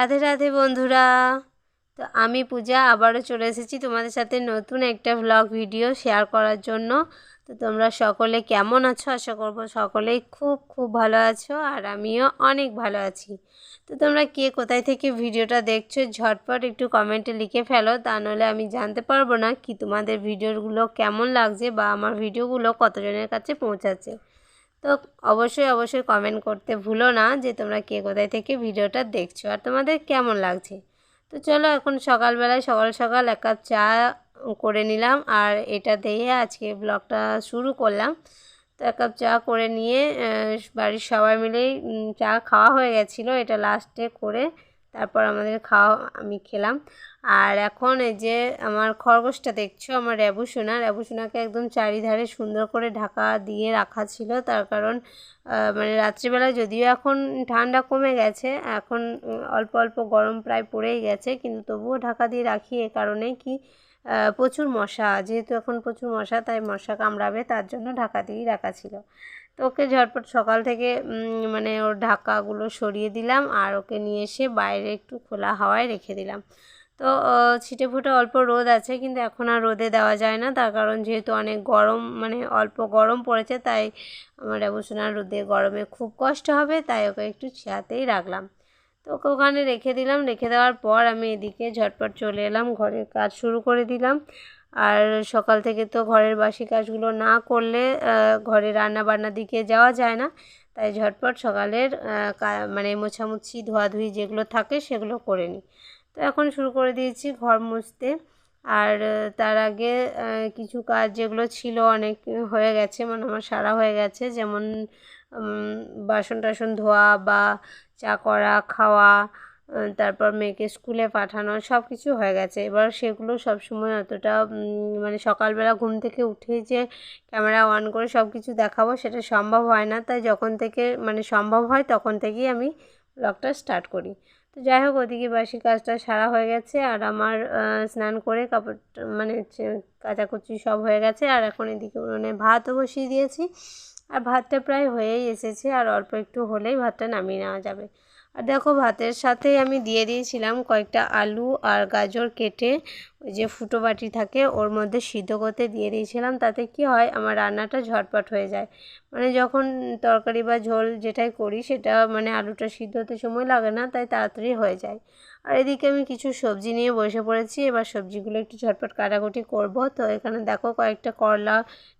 রাধে রাধে বন্ধুরা। তো আমি পূজা, আবারও চলে এসেছি তোমাদের সাথে নতুন একটা ভ্লগ ভিডিও শেয়ার করার জন্য। তো তোমরা সকলে কেমন আছো? আশা করব সকলেই খুব খুব ভালো আছো আর আমিও অনেক ভালো আছি। তো তোমরা কে কোথায় থেকে ভিডিওটা দেখছ, ঝটপট একটু কমেন্টে লিখে ফেলো, তা নাহলে আমি জানতে পারব না কি তোমাদের ভিডিওগুলো কেমন লাগছে বা আমার ভিডিওগুলো কতজনের কাছে পৌঁছাচ্ছে। তো অবশ্যই অবশ্যই কমেন্ট করতে ভুলো না যে তোমরা কে কোথায় থেকে ভিডিওটা দেখছ আর তোমাদের কেমন লাগছে। তো চলো এখন সকালবেলায় সকাল সকাল এক কাপ চা করে নিলাম আর এটা দিয়ে আজকে ব্লগটা শুরু করলাম। তো এক কাপ চা করে নিয়ে বাড়ির সবাই মিলেই চা খাওয়া হয়ে গেছিল। এটা লাস্টে করে তারপর আমাদের খাওয়া, আমি খেলাম। আর এখন এই যে আমার খরগোশটা দেখছ, আমার র্যাবুসোনা র্যাবুসোনাকে একদম চারিধারে সুন্দর করে ঢাকা দিয়ে রাখা ছিল। তার কারণ মানে রাত্রিবেলা যদিও এখন ঠান্ডা কমে গেছে, এখন অল্প অল্প গরম প্রায় পড়েই গেছে, কিন্তু তবুও ঢাকা দিয়ে রাখি এ কারণে কি প্রচুর মশা। যেহেতু এখন প্রচুর মশা, তাই মশা কামড়াবে, তার জন্য ঢাকা দিয়েই রাখা ছিল। তো ওকে ঝটপট সকাল থেকে মানে ওর ঢাকাগুলো সরিয়ে দিলাম আর ওকে নিয়ে এসে বাইরে একটু খোলা হাওয়ায় রেখে দিলাম। তো ছিটে ফুটে অল্প রোদ আছে কিন্তু এখন আর রোদে দেওয়া যায় না। তার কারণ যেহেতু অনেক গরম মানে অল্প গরম পড়েছে, তাই আমার অবসনার রোদে গরমে খুব কষ্ট হবে, তাই ওকে একটু ছায়াতেই রাখলাম। তো ওকে ওখানে রেখে দিলাম। রেখে দেওয়ার পর আমি এদিকে ঝটপট চলে এলাম, ঘরের কাজ শুরু করে দিলাম। আর সকাল থেকে তো ঘরের বাসি কাজগুলো না করলে ঘরে রান্না বান্নার দিকে যাওয়া যায় না। তাই ঝটপট সকালের মানে মোছামুছি, ধোয়াধুয়ি যেগুলো থাকে সেগুলো করে নিই। তো এখন শুরু করে দিয়েছি ঘর মুছতে। আর তার আগে কিছু কাজ যেগুলো ছিল অনেক হয়ে গেছে মানে আমার সারা হয়ে গেছে। যেমন বাসন টাসন ধোয়া বা চা করা, খাওয়া তারপর মেয়েকে স্কুলে পাঠানো সব কিছু হয়ে গেছে। এবার সেগুলো সব সময় অতটা মানে সকালবেলা ঘুম থেকে উঠে যে ক্যামেরা অন করে সব কিছু দেখাবো, সেটা সম্ভব হয় না। তাই যখন থেকে মানে সম্ভব হয় তখন থেকেই আমি ব্লগটা স্টার্ট করি। তো যাই হোক, ওদিকে বাসি কাজটা সারা হয়ে গেছে, আর আমার স্নান করে কাপড় মানে কাচাকুচি সব হয়ে গেছে। আর এখন এদিকে উনুনে ভাতও বসিয়ে দিয়েছি। আর ভাতটা প্রায় হয়েই এসেছে, আর অল্প একটু হলেই ভাতটা নামিয়ে নেওয়া যাবে। আর দেখো ভাতের সাথে আমি দিয়ে দিয়েছিলাম কয়েকটা আলু আর গাজর কেটে ওই যে ফুটো বাটি থাকে, ওর মধ্যে সিদ্ধ করতে দিয়ে দিয়েছিলাম। তাতে কি হয়, আমার রান্নাটা ঝটপট হয়ে যায়। মানে যখন তরকারি বা ঝোল যেটাই করি, সেটা মানে আলুটা সিদ্ধ হতে সময় লাগে না, তাই তাড়াতাড়ি হয়ে যায়। আর এদিকে আমি কিছু সবজি নিয়ে বসে পড়েছি, এবার সবজিগুলো একটু ঝটপট কাটাকুটি করব। তো এখানে দেখো কয়েকটা করলা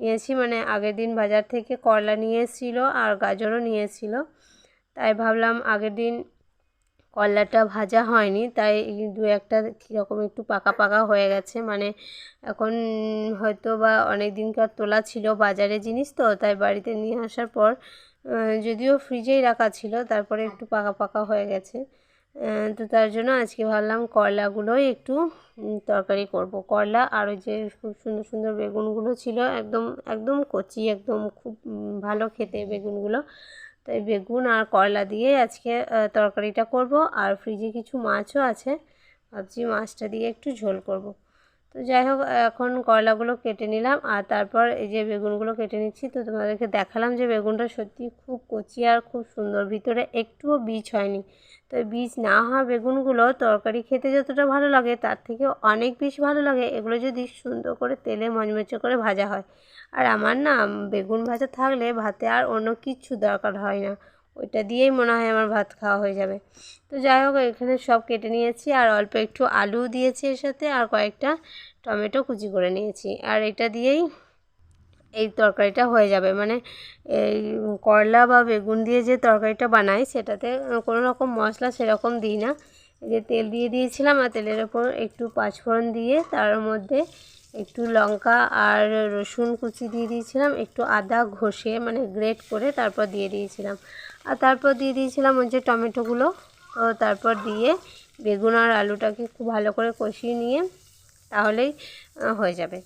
নিয়েছি মানে আগের দিন বাজার থেকে করলা নিয়ে এসেছিল আর গাজরও নিয়ে এসেছিল। তাই ভাবলাম আগের দিন করলাটা ভাজা হয়নি, তাই দু একটা কীরকম একটু পাকা পাকা হয়ে গেছে। মানে এখন হয়তো বা অনেক দিনকার তোলা ছিল বাজারে জিনিস তো, তাই বাড়িতে নিয়ে আসার পর যদিও ফ্রিজেই রাখা ছিল, তারপরে একটু পাকা পাকা হয়ে গেছে। তো তার জন্য আজকে ভাবলাম করলাগুলোই একটু তরকারি করব। করলা আর ওই যে খুব সুন্দর সুন্দর বেগুনগুলো ছিল, একদম একদম কচি, একদম খুব ভালো খেতে বেগুনগুলো। তাই বেগুন আর করলা দিয়ে আজকে তরকারিটা করব। আর ফ্রিজে কিছু মাছও আছে, ভাবছি মাছটা দিয়ে একটু ঝোল করব। তো যাই হোক, এখন করলাগুলো কেটে নিলাম। আর তারপর এই যে বেগুনগুলো কেটে নিচ্ছি, তো তোমাদেরকে দেখালাম যে বেগুনটা সত্যি খুব কচি আর খুব সুন্দর। ভিতরে একটুও বীজ হয়নি। তো বীজ না হওয়া বেগুনগুলো তরকারি খেতে যতটা ভালো লাগে, তার থেকে অনেক বেশি ভালো লাগে। এগুলো যদি সুন্দর করে তেলে মচমচে করে ভাজা হয় আর আমার না বেগুন ভাজা থাকলে ভাতে আর অন্য কিচ্ছু দরকার হয় না। ওইটা দিয়েই মনে হয় আমার ভাত খাওয়া হয়ে যাবে। তো যাই হোক, এখানে সব কেটে নিয়েছি আর অল্প একটু আলু দিয়েছি এর সাথে আর কয়েকটা টমেটো কুচি করে নিয়েছি। আর এটা দিয়েই এই তরকারিটা হয়ে যাবে। মানে এই করলা বা বেগুন দিয়ে যে তরকারিটা বানাই, সেটাতে কোনো রকম মশলা সেরকম দিই না। যে তেল দিয়ে দিয়েছিলাম, আর তেলের ওপর একটু পাঁচফোড়ন দিয়ে তার মধ্যে একটু লঙ্কা আর রসুন কুচি দিয়ে দিয়েছিলাম, একটু আদা ঘষে মানে গ্রেট করে তারপর দিয়ে দিয়েছিলাম। আর তারপর দিয়ে দিয়েছিলাম ওই যে টমেটোগুলো তো তারপর দিয়ে বেগুন আর আলুটাকে খুব ভালো করে কষিয়ে নিয়ে তাহলেই হয়ে যাবে।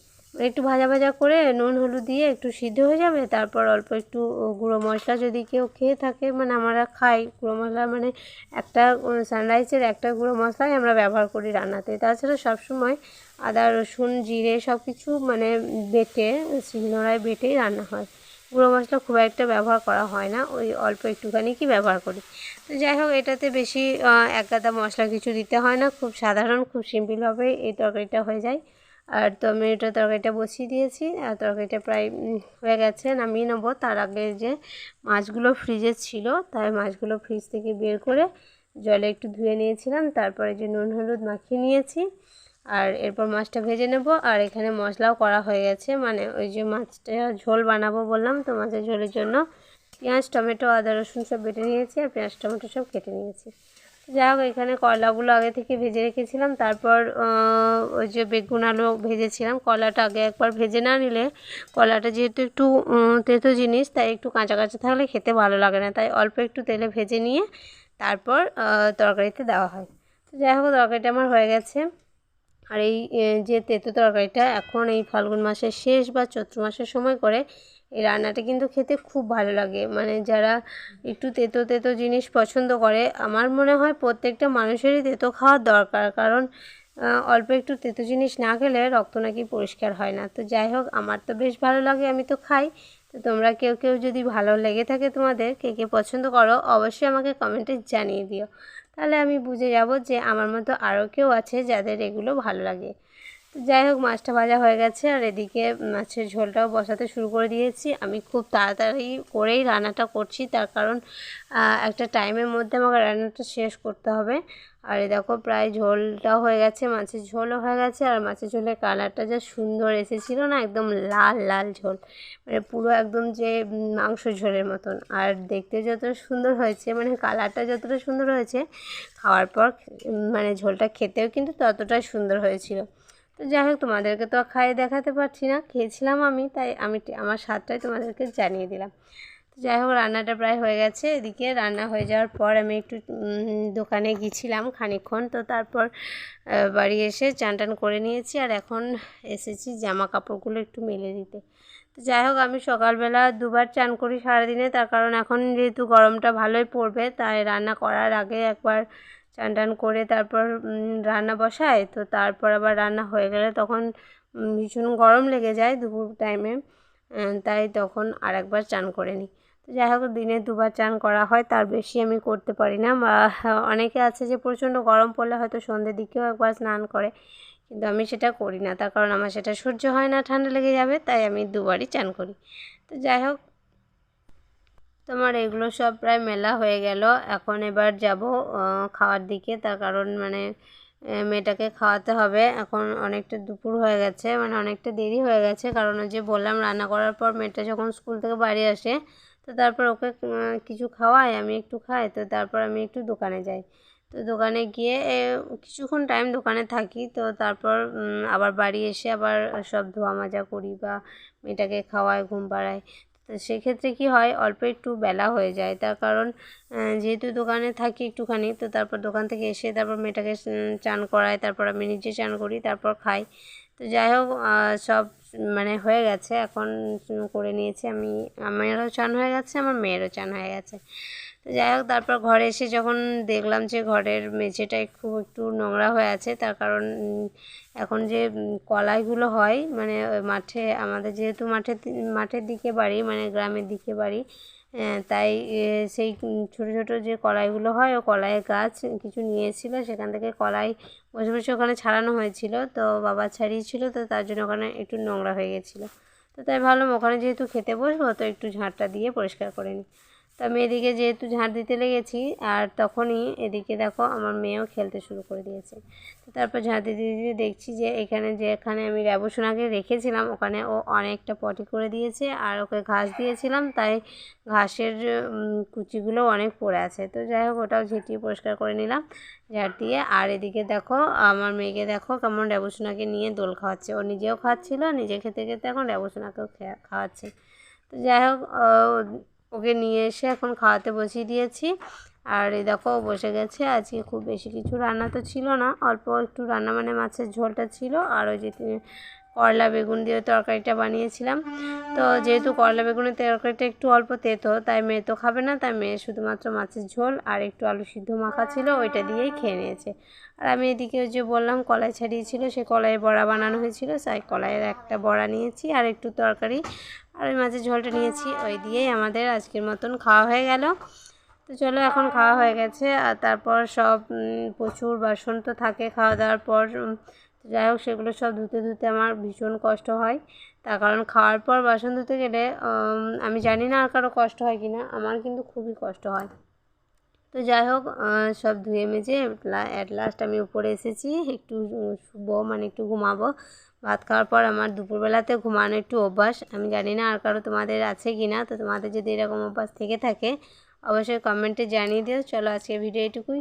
একটু ভাজা ভাজা করে নুন, হলুদ দিয়ে একটু সিদ্ধ হয়ে যাবে, তারপর অল্প একটু গুঁড়ো মশলা যদি কেউ খেয়ে থাকে মানে আমরা খাই, গুঁড়ো মশলা মানে একটা সানরাইসের একটা গুঁড়ো মশলাই আমরা ব্যবহার করি রান্নাতে। তাছাড়া সবসময় আদা, রসুন, জিরে সব কিছু মানে বেটে, শিলনোড়ায় বেটেই রান্না হয়। গুঁড়ো মশলা খুব একটা ব্যবহার করা হয় না, ওই অল্প একটুখানি কি ব্যবহার করি। তো যাই হোক, এটাতে বেশি এক গাদা মশলা কিছু দিতে হয় না, খুব সাধারণ, খুব সিম্পলভাবে এই তরকারিটা হয়ে যায়। আর এটা তরকারিটা বসিয়ে দিয়েছি, আর তরকারিটা প্রায় হয়ে গেছে, নামিয়ে নেব। তার আগে যে মাছগুলো ফ্রিজে ছিল, তাই মাছগুলো ফ্রিজ থেকে বের করে জলে একটু ধুয়ে নিয়েছিলাম। তারপরে যে নুন হলুদ মাখিয়ে নিয়েছি, আর এরপর মাছটা ভেজে নেব। আর এখানে মশলাও করা হয়ে গেছে মানে ওই যে মাছটা ঝোল বানাবো বললাম তো মাছের ঝোলের জন্য। পেঁয়াজ, টমেটো, আদা, রসুন সব বেটে নিয়েছি, আর পেঁয়াজ, টমেটো সব কেটে নিয়েছি। যাই হোক, এখানে কলাগুলো আগে থেকে ভেজে রেখেছিলাম। তারপর ওই যে বেগুন আলু ভেজেছিলাম। কলাটা আগে একবার ভেজে না নিলে কলাটা যেহেতু একটু তেতো জিনিস, তাই একটু কাঁচা কাঁচা থাকলে খেতে ভালো লাগে না। তাই অল্প একটু তেলে ভেজে নিয়ে তারপর তরকারিতে দেওয়া হয়। তো যাই হোক, তরকারিটা আমার হয়ে গেছে। আর এই যে তেতো তরকারিটা এখন এই ফাল্গুন মাসের শেষ বা চৈত্র মাসের সময় করে এই রান্নাটা কিন্তু খেতে খুব ভালো লাগে। মানে যারা একটু তেতো তেতো জিনিস পছন্দ করে, আমার মনে হয় প্রত্যেকটা মানুষেরই তেতো খাওয়ার দরকার। কারণ অল্প একটু তেতো জিনিস না খেলে রক্ত নাকি পরিষ্কার হয় না। তো যাই হোক, আমার তো বেশ ভালো লাগে, আমি তো খাই। তো তোমরা কেউ কেউ যদি ভালো লেগে থাকে তোমাদের, কে কে পছন্দ করো, অবশ্যই আমাকে কমেন্টে জানিয়ে দিও। তাহলে আমি বুঝে যাব যে আমার মতো আরও কেউ আছে যাদের এগুলো ভালো লাগে। যাই হোক, মাছটা ভাজা হয়ে গেছে আর এদিকে মাছের ঝোলটাও বসাতে শুরু করে দিয়েছি। আমি খুব তাড়াতাড়ি করেই রান্নাটা করছি, তার কারণ একটা টাইমের মধ্যে আমাকে রান্নাটা শেষ করতে হবে। আর এই দেখো, প্রায় ঝোলটাও হয়ে গেছে, মাছের ঝোলও হয়ে গেছে, আর মাছের ঝোলের কালারটা যা সুন্দর এসেছিল না, একদম লাল লাল ঝোল। মানে পুরো একদম যে মাংস ঝোলের মতন। আর দেখতে যতটা সুন্দর হয়েছে মানে কালারটা যতটা সুন্দর হয়েছে, খাওয়ার পর মানে ঝোলটা খেতেও কিন্তু ততটাই সুন্দর হয়েছিল। তো যাই হোক, তোমাদেরকে তো খাইয়ে দেখাতে পারছি না। খেয়েছিলাম আমি, তাই আমি আমার স্বাদটাই তোমাদেরকে জানিয়ে দিলাম। তো যাই হোক, রান্নাটা প্রায় হয়ে গেছে। এদিকে রান্না হয়ে যাওয়ার পর আমি একটু দোকানে গিয়েছিলাম খানিক্ষণ তো তারপর বাড়ি এসে চান টান করে নিয়েছি আর এখন এসেছি জামা কাপড়গুলো একটু মেলে দিতে। তো যাই হোক, আমি সকালবেলা দুবার চান করি সারাদিনে। তার কারণ এখন যেহেতু গরমটা ভালোই পড়বে, তাই রান্না করার আগে একবার চান টান করে তারপর রান্না বসায়। তো তারপর আবার রান্না হয়ে গেলে তখন ভীষণ গরম লেগে যায় দুপুর টাইমে তাই তখন আর একবার চান করে নিই। তো যাই হোক, দিনে দুবার চান করা হয়, তার বেশি আমি করতে পারি না। বা, অনেকে আছে যে প্রচণ্ড গরম পড়লে হয়তো সন্ধ্যের দিকেও একবার স্নান করে, কিন্তু আমি সেটা করি না। তার কারণ আমার সেটা সহ্য হয় না, ঠান্ডা লেগে যাবে, তাই আমি দুবারই চান করি। তো যাই হোক তোমার এগুলো সব প্রায় মেলা হয়ে গেল। এখন এবার যাব খাওয়ার দিকে। তার কারণ মানে মেয়েটাকে খাওয়াতে হবে। এখন অনেকটা দুপুর হয়ে গেছে মানে অনেকটা দেরি হয়ে গেছে। কারণ যে বললাম, রান্না করার পর মেয়েটা যখন স্কুল থেকে বাড়ি আসে, তো তারপর ওকে কিছু খাওয়াই, আমি একটু খাই, তো তারপর আমি একটু দোকানে যাই। তো দোকানে গিয়ে কিছুক্ষণ টাইম দোকানে থাকি, তো তারপর আবার বাড়ি এসে আবার সব ধোয়া মাজা করি বা মেয়েটাকে খাওয়াই, ঘুম পাড়াই। তো সেক্ষেত্রে কি হয়, অল্প একটু বেলা হয়ে যায়। তার কারণ যেহেতু দোকানে থাকি একটুখানি, তো তারপর দোকান থেকে এসে তারপর মেয়েটাকে চান করাই, তারপর আমি নিজে চান করি, তারপর খাই। তো যাই হোক সব মানে হয়ে গেছে। এখন করে নিয়েছি আমি। আমারও চান হয়ে গেছে, আমার মেয়েরও চান হয়ে গেছে। যাই হোক, তারপর ঘরে এসে যখন দেখলাম যে ঘরের মেঝেটা খুব একটু নোংরা হয়ে আছে, তার কারণ এখন যে কলাইগুলো হয় মানে মাঠে, আমাদের যেহেতু মাঠে, মাঠের দিকে বাড়ি মানে গ্রামের দিকে বাড়ি তাই সেই ছোটো ছোটো যে কলাইগুলো হয়, ও কলাইয়ের গাছ কিছু নিয়েছিল, সেখান থেকে কলাই বসে বসে ওখানে ছাড়ানো হয়েছিল, তো বাবা ছাড়িয়েছিল, তো তার জন্য ওখানে একটু নোংরা হয়ে গেছিল। তো তাই ভাবলাম, ওখানে যেহেতু খেতে বসবো, তো একটু ঝাঁটটা দিয়ে পরিষ্কার করে নিই। তো আমি এদিকে যেহেতু ঝাঁট দিতে লেগেছি, আর তখনই এদিকে দেখো আমার মেয়েও খেলতে শুরু করে দিয়েছে। তো তারপর ঝাঁট দিতে দিতে দেখছি যে এখানে যেখানে আমি র্যাবসোনাকে রেখেছিলাম, ওখানে ও অনেকটা পটি করে দিয়েছে আর ওকে ঘাস দিয়েছিলাম, তাই ঘাসের কুচিগুলো অনেক পড়ে আছে। তো যাই হোক, ওটাও ঝেঁটিয়ে পরিষ্কার করে নিলাম, ঝাঁট দিয়ে। আর এদিকে দেখো, আমার মেয়েকে দেখো কেমন র্যাবসোনাকে নিয়ে দোল খাওয়াচ্ছে। ও নিজেও খাওয়াচ্ছিল নিজে খেতে খেতে এখন র্যাবসোনাকেও খাওয়াচ্ছে। তো যাই হোক ওকে নিয়ে এসে এখন খাওয়াতে বসিয়ে দিয়েছি। আর এই দেখো বসে গেছে। আজকে খুব বেশি কিছু রান্না তো ছিল না, অল্প একটু রান্না মানে মাছের ঝোলটা ছিল। আর ওই যে করলা বেগুন দিয়ে তরকারিটা বানিয়েছিলাম। তো যেহেতু করলা বেগুনের তরকারিটা একটু অল্প তেতো, তাই মেয়ে তো খাবে না, তাই মেয়ে শুধুমাত্র মাছের ঝোল আর একটু আলু সিদ্ধ মাখা ছিল, ওইটা দিয়েই খেয়ে নিয়েছে। আর আমি এদিকে যে বললাম, কলাই ছাড়িয়েছিল, সে কলাইয়ের বড়া বানানো হয়েছিল, তাই কলাইয়ের একটা বড়া নিয়েছি আর একটু তরকারি। আর ওই মাছের ঝোলটা নিয়েছি, ওই দিয়েই আমাদের আজকের মতন খাওয়া হয়ে গেল। তো চলো, এখন খাওয়া হয়ে গেছে, আর তারপর সব প্রচুর বাসন তো থাকে খাওয়া দাওয়ার পর যাই হোক, সেগুলো সব ধুতে ধুতে আমার ভীষণ কষ্ট হয়। তার কারণ খাওয়ার পর বাসন ধুতে গেলে আমি জানি না আর কারও কষ্ট হয় কি না আমার কিন্তু খুবই কষ্ট হয়। তো যাই হোক সব ধুয়ে মেজে অ্যাট লাস্ট আমি উপরে এসেছি, একটু শুবো মানে একটু ঘুমাবো। ভাত খাওয়ার পর আমার দুপুরবেলাতে ঘুমানো একটু অভ্যাস, আমি জানি না আর কারও তোমাদের আছে কি না তো তোমাদের যদি এরকম অভ্যাস থেকে থাকে, অবশ্যই কমেন্টে জানিয়ে দিও। চলো আজকে ভিডিও এটুকুই।